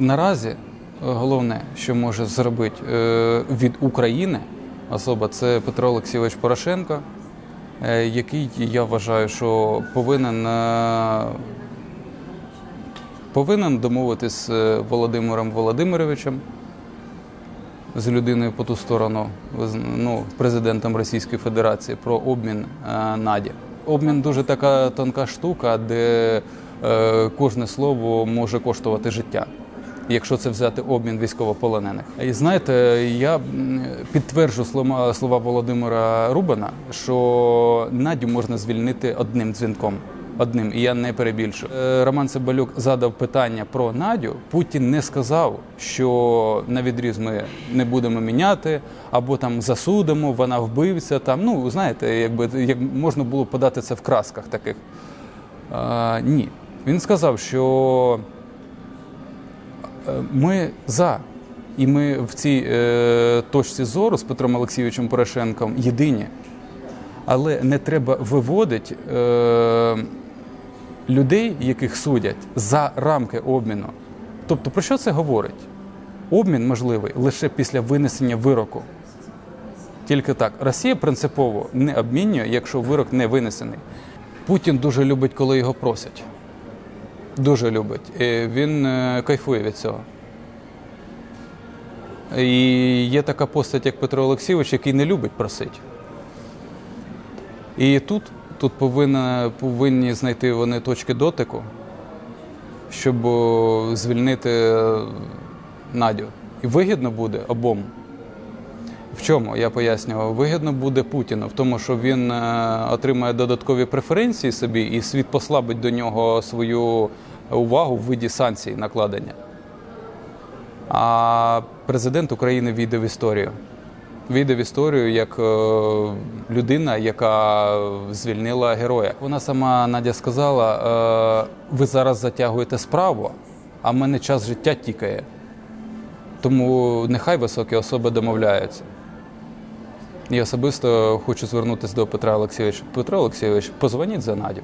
наразі е, головне, що може зробити е, від України особа, це Петро Олексійович Порошенко, е, який я вважаю, що повинен, повинен домовитись з Володимиром Володимировичем, з людиною по ту сторону, ну, президентом Російської Федерації про обмін Наді. Обмін дуже така тонка штука, де кожне слово може коштувати життя. Якщо це взяти обмін військовополонених, і знаєте, я підтверджу слова, Володимира Рубана, що Надю можна звільнити одним дзвінком. Одним, і я не перебільшую. Е, Роман Цимбалюк задав питання про Надю. Путін не сказав, що на відріз ми не будемо міняти, або там засудимо, вона вбивця. Там ну знаєте, якби як можна було подати це в красках таких. А, ні, він сказав, що е, ми за. І ми в цій е, точці зору з Петром Олексійовичем Порошенком єдині. Але не треба виводити е, людей, яких судять, за рамки обміну. Тобто, про що це говорить? Обмін можливий лише після винесення вироку. Тільки так. Росія принципово не обмінює, якщо вирок не винесений. Путін дуже любить, коли його просять. Дуже любить. І він е, кайфує від цього. І є така постать, як Петро Олексійович, який не любить просити. І тут, тут повинна, повинні знайти вони точки дотику, щоб звільнити е, Надю. І вигідно буде обом. В чому я пояснював? Вигідно буде Путіну в тому, що він е, отримає додаткові преференції собі, і світ послабить до нього свою увагу в виді санкцій накладення. А президент України війде в історію. Війде в історію як е, людина, яка звільнила героя. Вона сама Надя сказала: е, ви зараз затягуєте справу, а в мене час життя тікає. Тому нехай високі особи домовляються. І особисто хочу звернутися до Петра Олексійовича. Петро Олексійович, позвоніть за Надю.